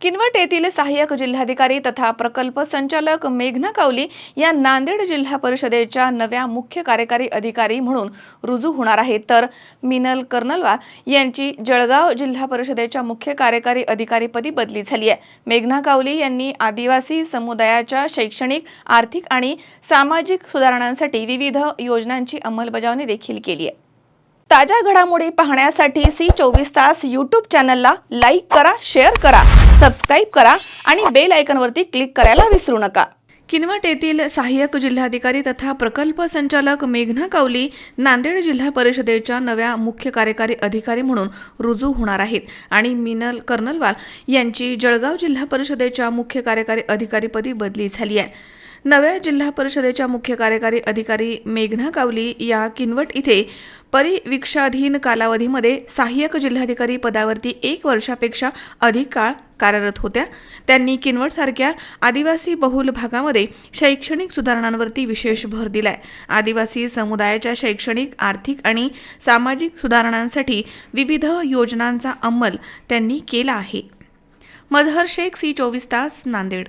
किनवट येथील सहाय्यक जिल्हाधिकारी तथा प्रकल्प संचालक मेघना कावली या नांदेड जिल्हा परिषदेच्या नव्या मुख्य कार्यकारी अधिकारी म्हणून रुजू होणार आहेत. तर मिनल कर्नलवार यांची जळगाव जिल्हा परिषदेच्या मुख्य कार्यकारी अधिकारीपदी बदली झाली आहे. मेघना कावली यांनी आदिवासी समुदायाच्या शैक्षणिक आर्थिक आणि सामाजिक सुधारणांसाठी विविध योजनांची अंमलबजावणी देखील केली आहे. ताज्या घडामोडी पाहण्यासाठी सी चोवीस तास यूट्यूब चॅनलला लाईक करा शेअर करा सबस्क्राईब करा आणि बेल आयकनवरती क्लिक करायला विसरू नका. किनवट येथील सहाय्यक जिल्हाधिकारी तथा प्रकल्प संचालक मेघना कावली नांदेड जिल्हा परिषदेच्या नव्या मुख्य कार्यकारी अधिकारी म्हणून रुजू होणार आहेत. आणि मिनल कर्नलवाल यांची जळगाव जिल्हा परिषदेच्या मुख्य कार्यकारी अधिकारीपदी बदली झाली आहे. नव्या जिल्हा परिषदेच्या मुख्य कार्यकारी अधिकारी मेघना कावली या किनवट इथे परिवीक्षाधीन कालावधीमध्ये सहाय्यक जिल्हाधिकारी पदावरती एक वर्षापेक्षा अधिक काळ कार्यरत होत्या. त्यांनी किनवटसारख्या आदिवासी बहुल भागामध्ये शैक्षणिक सुधारणांवरती विशेष भर दिलाय. आदिवासी समुदायाच्या शैक्षणिक आर्थिक आणि सामाजिक सुधारणांसाठी विविध योजनांचा अंमल त्यांनी केला आहे. मजहर शेख सी चोवीस तास Nanded